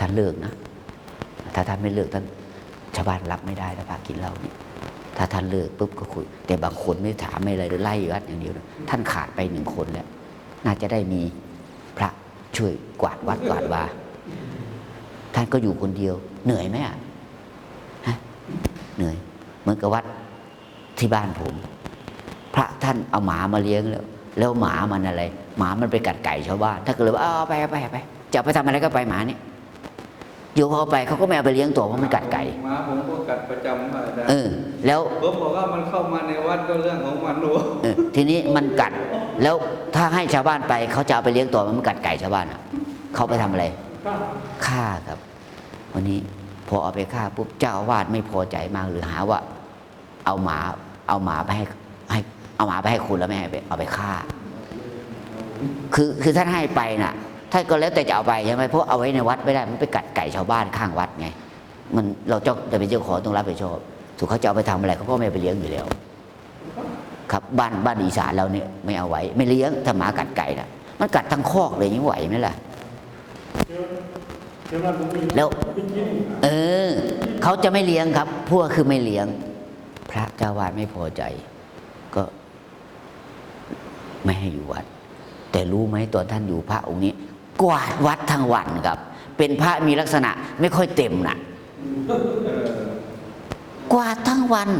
ท่านเลิกนะ ถ้าท่านไม่เลิกท่านชาวบ้านรับไม่ได้ถ้าพากินเหล้านี่ถ้าท่านเลิกปุ๊บก็คุย แต่บางคนไม่ถามไม่อะไรไล่วัดอย่างเดียวนะท่านขาดไปหนึ่งคนแล้ว น่าจะได้มีพระช่วยกวาดวัดกวาดวาท่านก็อยู่คนเดียว เหนื่อยไหมอะฮะเหนื่อยเหมือนกับวัดที่บ้านผม พระท่านเอาหมามาเลี้ยงแล้ว แล้วหมามันอะไร หมามันไปกัดไก่ชาวบ้านท่านก็เลยว่าเอาเอไปไปไปจะไปทำอะไรก็ไปหมาเนี่ย โยมเอาไปเขาก็ไม่เอาไปเลี้ยงตัวเพราะมันกัดไก่หมาผมก็กัดประจำอาจารย์เออ แล้วผมบอกว่ามันเข้ามาในวัดก็เรื่องของมันรู้เออทีนี้มันกัด แล้วถ้าให้ชาวบ้านไปเขาจะเอาไปเลี้ยงตัวมันกัดไก่ชาวบ้านอะเขาไปทำอะไรฆ่าครับ วันนี้พอเอาไปฆ่าปุ๊บเจ้าอาวาสไม่พอใจมากหรือหาว่า เอาหมาเอาหมาไปให้ให้เอาหมาไปให้คุณแล้วไม่ให้ไปเอาไปฆ่า คือคือท่านให้ไปน่ะ ท่านก็แล้วแต่จะเอาไปใช่ไหมเพราะเอาไว้ในวัดไม่ได้มันไปกัดไก่ชาวบ้านข้างวัดไง มันเราเจ้าแต่เป็นเจ้าของต้องรับผิดชอบถูกเขาจะเอาไปทำอะไรเขาก็ไม่ไปเลี้ยงอยู่แล้ว ครับบ้านบ้านอีสานเราเนี่ยไม่เอาไว้ ไม่เลี้ยงถ้าหมากัดไก่น่ะมันกัดทั้งคอกเลยยังไหวไหมล่ะแล้วเออเขาจะไม่เลี้ยงครับ พวกคือไม่เลี้ยง พระเจ้าวาดไม่พอใจ ก็ไม่ให้อยู่วัด แต่รู้ไหมตอนท่านอยู่พระองค์นี้ กวาดวัดทั้งวันครับ เป็นพระมีลักษณะไม่ค่อยเต็มนะกวาดทั้งวัน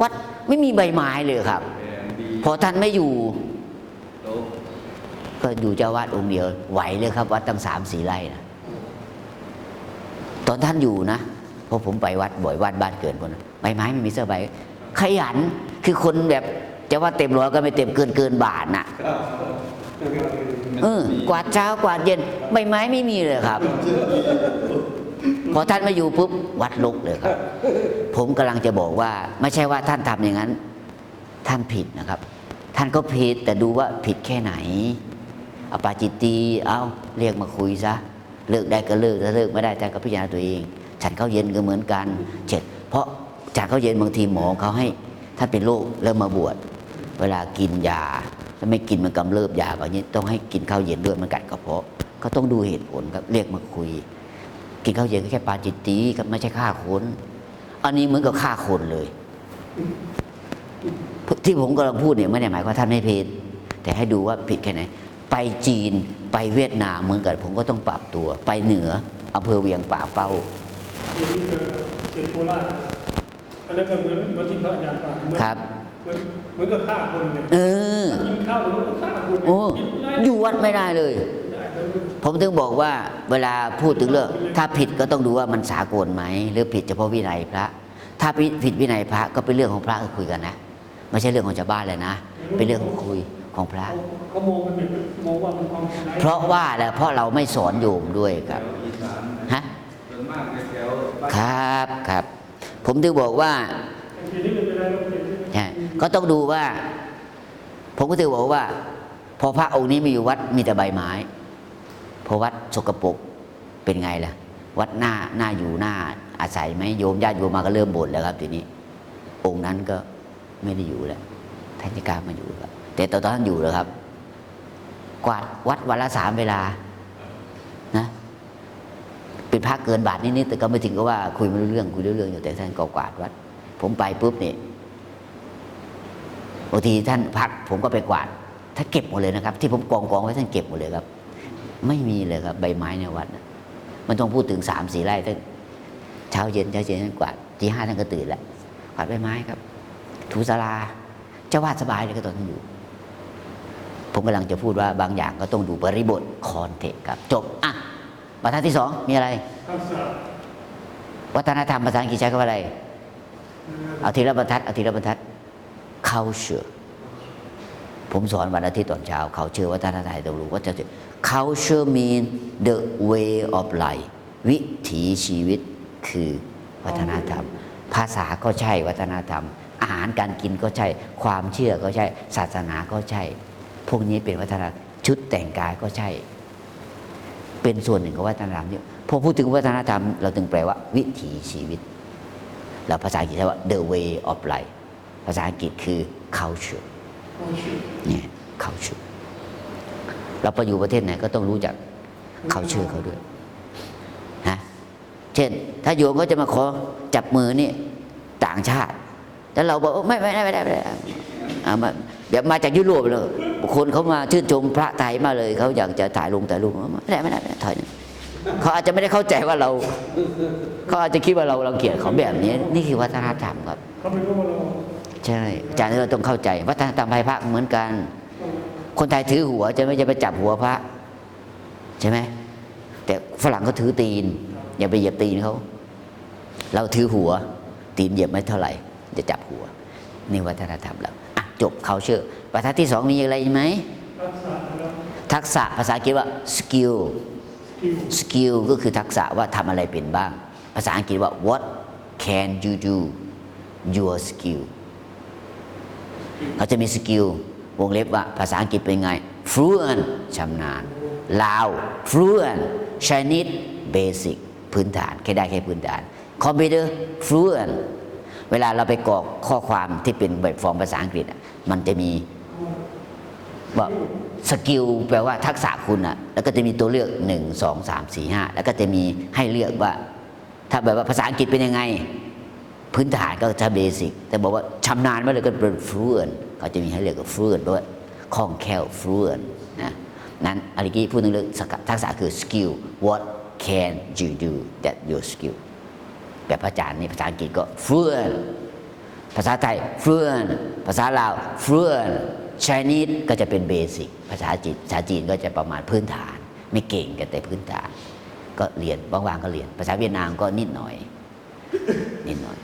วัดไม่มีใบไม้เลยครับ พอท่านไม่อยู่ ก็อยู่เจ้าวาดองค์เดียวไหวเลยครับ วัดตั้งสามสี่ไร่นะตอนท่านอยู่นะเพราะผมไปวัดบ่อยวัดบ้านเกิดคนใบไม้ไม่มีเสื้อใบขยันคือคนแบบจะว่าเต็มร้อยก็ไม่เต็มเกินเกินบาทน่ะ เออกวาดเช้ากวาดเย็นใบไม้ไม่มีเลยครับ พอท่านมาอยู่ปุ๊บวัดลุกเลยครับ ผมกำลังจะบอกว่า ไม่ใช่ว่าท่านทำอย่างนั้น ท่านผิดนะครับ ท่านก็ผิดแต่ดูว่าผิดแค่ไหนอปาจิตตีเอาเรียกมาคุยซะเลิกได้ก็เลิกถ้าเลิกไม่ได้ท่านก็พิจารณาตัวเอง ฉันเข้าเย็นก็เหมือนกันเจ็ดเพราะจากเข้าเย็นบางทีหมอเขาให้ถ้านเป็นโรคเริ่มมาบวชเวลากินยา ถ้าไม่กินมันกำเริบยาแบบนี้ ต้องให้กินข้าวเย็นด้วยมันกัดกระเพาะก็ต้องดูเหตุผลครับเรียกมาคุย กินข้าวเย็นก็แค่ปาจิตตีครับไม่ใช่ฆ่าคนอันนี้เหมือนกับฆ่าคนเลย ที่ผมกำลังพูดเนี่ยไม่ได้หมายความว่าท่านไม่ผิดแต่ให้ดูว่าผิดแค่ไหนไปจีนไปเวียดนามเหมือนกันผมก็ต้องปรับตัว ไปเหนืออำเภอเวียงป่าเป้าที่นี่คือเขตโคราชอันนั้นก็เหมือนเหมือนที่พระอาจารย์ว่าเหมือนครับ เหมือนเหมือนกับฆ่าคนเนี่ยเออกินข้าวหรือว่าฆ่าคนโอ้อยู่วัดไม่ได้เลยได้เลย ผมถึงบอกว่าเวลาพูดถึงเรื่องถ้าผิดก็ต้องดูว่ามันสากลไหมหรือผิดเฉพาะวินัยพระ ถ้าผิดวินัยพระก็เป็นเรื่องของพระก็คุยกันนะไม่ใช่เรื่องของชาวบ้านเลยนะ เป็นเรื่องของคุยของพระเขาเขามองกันเป็นมองว่ามันความร้ายเพราะว่าแหละเพราะเราไม่สอนโยมด้วยคแถรับวอีสานฮะส่วนมากในแถวบ้านครับครับ ผมถึงบอกว่า ก็ต้องดูว่า ผมก็ถือบอกว่า พอพระองค์นี้มีอยู่วัดมีแต่ใบไม้พอวัดสกปรกเป็นไงล่ะ วัดหน้าหน้าอยู่หน้าอาศัยไหมโยมญาติโยมมาก็เริ่มบ่นแล้วครับทีนี้ องค์นั้นก็ไม่ได้อยู่แล้วท่านจะกล้ามาอยู่ครับแต่ตอนท่านอยู่แล้วครับ กวาดวัดวันละสามเวลานะเป็นพระเกินบาทนิดๆแต่ก็ไม่ถึงกับว่าคุยไม่รู้เรื่องคุยเรื่องอยู่แต่ท่านก็กวาดวัด ผมไปปุ๊บเนี่ย บางทีท่านพักผมก็ไปกวาดท่านเก็บหมดเลยนะครับ ที่ผมกองกองๆไว้ท่านเก็บหมดเลยครับ ไม่มีเลยครับ ใบไม้ในวัดน่ะมันต้องพูดถึงสามสี่ไร่ท่านเช้าเย็นเช้าเย็นท่านกวาดทีห้าท่านก็ตื่นแล้วกวาดใบไม้ครับ ถูสลาเจ้าวาดสบายเลยก็ตอนท่านอยู่ ผมกำลังจะพูดว่าบางอย่างก็ต้องดูบริบทคอนเทกต์ครับ จบอะบรรทัดที่สองมีอะไรข้าวสารวัฒนธรรมภาษาอังกฤษใช้คำว่าอะไร เอาทีละบรรทัดเอาทีละบรรทัด culture ผมสอนวันอาทิตย์ตอนเช้า culture วัฒนธรรมไทยต้องรู้ว่าจะ culture mean the way of life วิถีชีวิตคือวัฒนธรรม ภาษาก็ใช่วัฒนธรรม อาหารการกินก็ใช่ ความเชื่อก็ใช่ ศาสนาก็ใช่ พวกนี้เป็นวัฒนธรรมชุดแต่งกายก็ใช่ เป็นส่วนหนึ่งของวัฒนธรรมเนี่ยพอพูดถึงวัฒนธรรม เราถึงแปลว่า วิถีชีวิต แล้วภาษาอังกฤษใช้ว่า the way of life ภาษาอังกฤษคือ culture ข้าวชื่อเนี่ย culture เราไปอยู่ประเทศไหนก็ต้องรู้จัก culture เขาด้วยเช่น ถ้าโยมก็จะมาขอจับมือนี่ต่างชาติแล้วเราบอกว่าไม่ไม่ได้ไม่ได้ไม่ได้อ่ามาเดี๋ยวมาจากยุโรปเลยคนเขามาชื่นชมพระไทยมาเลย เขาอยากจะถ่ายลงถ่ายรูปไม่ได้ไม่ได้ไม่ได้ถอยหนึ่งเขาอาจจะไม่ได้เข้าใจว่าเรา เขาอาจจะคิดว่าเราเราเกลียดเขาแบบนี้ นี่คือวัฒนธรรมครับเขาเป็นพวกเรา ใช่อาจารย์เราต้องเข้าใจวัฒนธรรมไทยพระเหมือนกัน คนไทยถือหัวจะไม่จะไปจับหัวพระ ใช่ไหมแต่ฝรั่งเขาถือตีน อย่าไปเหยียบตีนเขาเราถือหัว ตีนเหยียบไม่เท่าไหร่ จะจับหัว นี่วัฒนธรรมเราอะจบเขาเชื่อประทัดที่สองมีอะไรไหมรักษาแล้วทักษะภาษาอังกฤษว่า skill คิว skill ก็คือทักษะว่าทำอะไรเป็นบ้าง ภาษาอังกฤษว่า what can you do your skill เขาจะมีสกิลวงเล็บว่าภาษาอังกฤษเป็นไง fluent ชำนาญลาว fluent Chinese basic พื้นฐาน แค่ได้แค่พื้นฐาน คอมพิวเตอร์ fluent เวลาเราไปกรอกข้อความที่เป็นแบบฟอร์มภาษาอังกฤษ มันจะมีว่าสกิลแปลว่าทักษะคุณอะแล้วก็จะมีตัวเลือก 1 2 3 4 5 แล้วก็จะมีให้เลือกว่า ถ้าแบบว่าภาษาอังกฤษเป็นยังไง พื้นฐานก็จะเบสิกแต่บอกว่าชำนาญมาเลยก็เป็น fluent เขาจะมีให้เรียกว่า fluent ด้วยคล่องแคล่ว fluent นะนั้นอาริกี้พูดถึงเรื่องทักษะคือ skill what can you do that your skill แบบอาจารย์นี่ภาษาอังกฤษก็ fluent ภาษาไทย fluent ภาษาลาว fluent Chinese ก็จะเป็นเบสิกภาษาจีนภาษาจีนก็จะประมาณพื้นฐาน ไม่เก่งกันแต่พื้นฐาน ก็เรียนบางๆก็เรียน ภาษาเวียดนามก็นิดหน่อยนิดหน่อย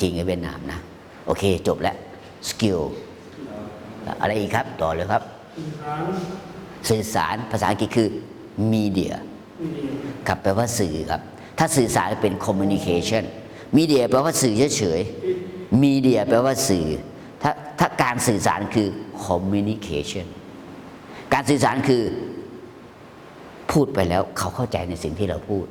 จริงกับเวียดนามนะ โอเค จบแล้วสกิลอะไรอีกครับ ต่อเลยครับ สื่อสารภาษาอังกฤษคือมีเดียครับแปลว่าสื่อครับ ถ้าสื่อสารเป็น communication มีเดียแปลว่าสื่อเฉยๆมีเดียแปลว่าสื่อ ถ้าถ้าการสื่อสารคือ communication การสื่อสารคือพูดไปแล้วเขาเข้าใจในสิ่งที่เราพูด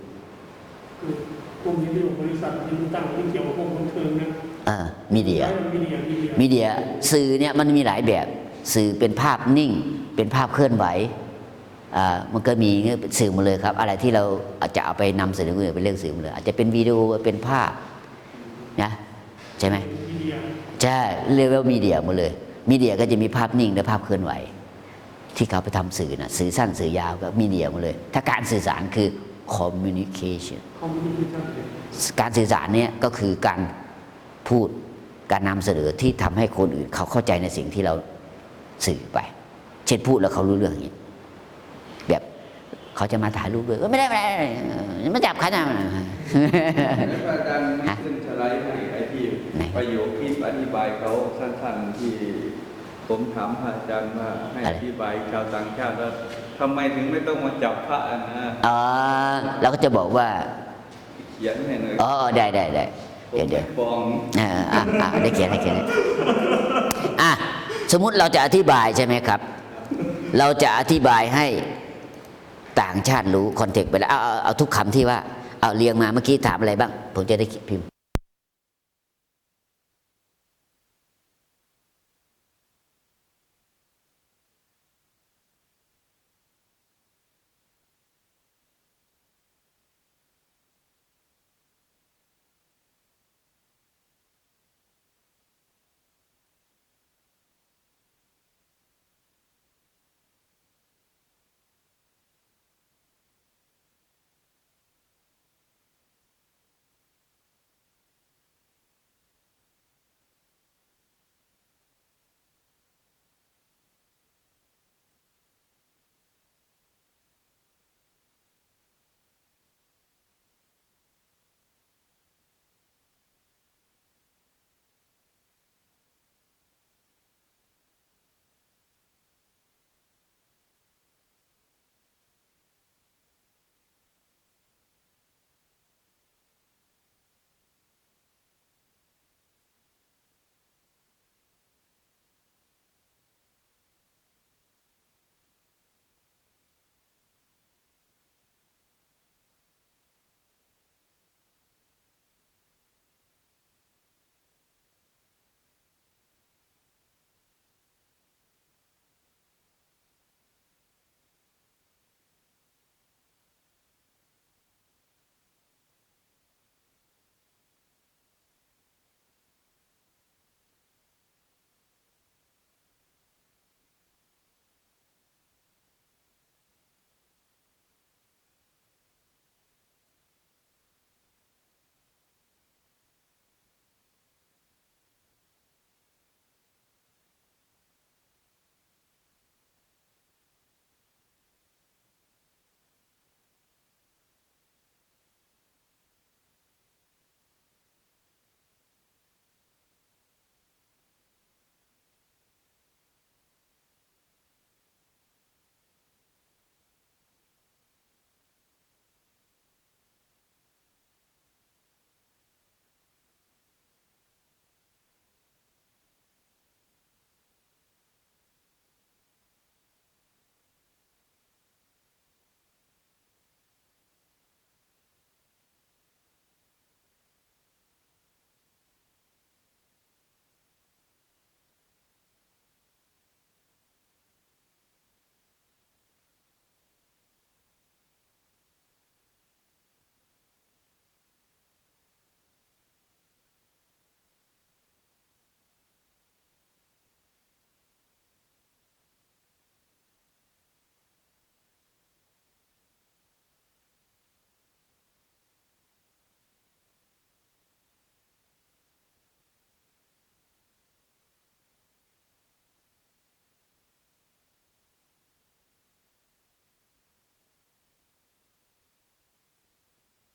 กลุ่มนี้ที่บริษัทที่ตั้งที่เกี่ยวกับพวกบันเทิงนะเออมีเดียมีเดียมีเดียมีเดียสื่อเนี่ยมันมีหลายแบบ สื่อเป็นภาพนิ่ง เป็นภาพเคลื่อนไหวอ่ามันก็มีสื่อหมาเลยครับ อะไรที่เราอาจจะเอาไปนำเสนอคนอื่นเป็นเรื่องสื่อหมาเลย อาจจะเป็นวิดีโอเป็นภาพนะใช่ไหมมีเดียใช่เรียกว่ามีเดียหมดเลยมีเดียก็จะมีภาพนิ่งและภาพเคลื่อนไหว ที่เขาไปทำสื่อนะสื่อสั้นสื่อยาวก็มีเดียหมดเลย ถ้าการสื่อสารคือ communication คอมมิวนิชั่นการสื่อสารเนี่ยก็คือการพูดการนำเสนอที่ทำให้คนอื่นเขาเข้าใจในสิ่งที่เราสื่อไป เช่นพูดแล้วเขารู้เรื่องอย่างนี้แบบเขาจะมาถ่ายรูปด้วยเอ้ยไม่ได้ไม่ได้ไม่มาจับขันนะแล้วก็อาจารย์ไม่ขึ้นสไลด์ให้ไอ้ที่ไหนประโยคที่อธิบายเขาสั้นๆที่ผมถามพระอาจารย์ว่าให้อธิบายชาวต่างชาติแล้ว ทำไมถึงไม่ต้องมาจับพระอะนะอ๋อเราก็จะบอกว่า เขียนให้หน่อยอ๋อได้ได้ได้ผมเดี๋ยวเดี๋ยวไม่ฟ้องเอออะอะได้เขียนได้เขียนได้อะสมมุติเราจะอธิบายใช่ไหมครับ เราจะอธิบายให้ต่างชาติรู้คอนเทกต์ไปแล้วเอาเอาเอาทุกคำที่ว่าเอาเรียงมาเมื่อกี้ถามอะไรบ้าง ผมจะได้พิมพ์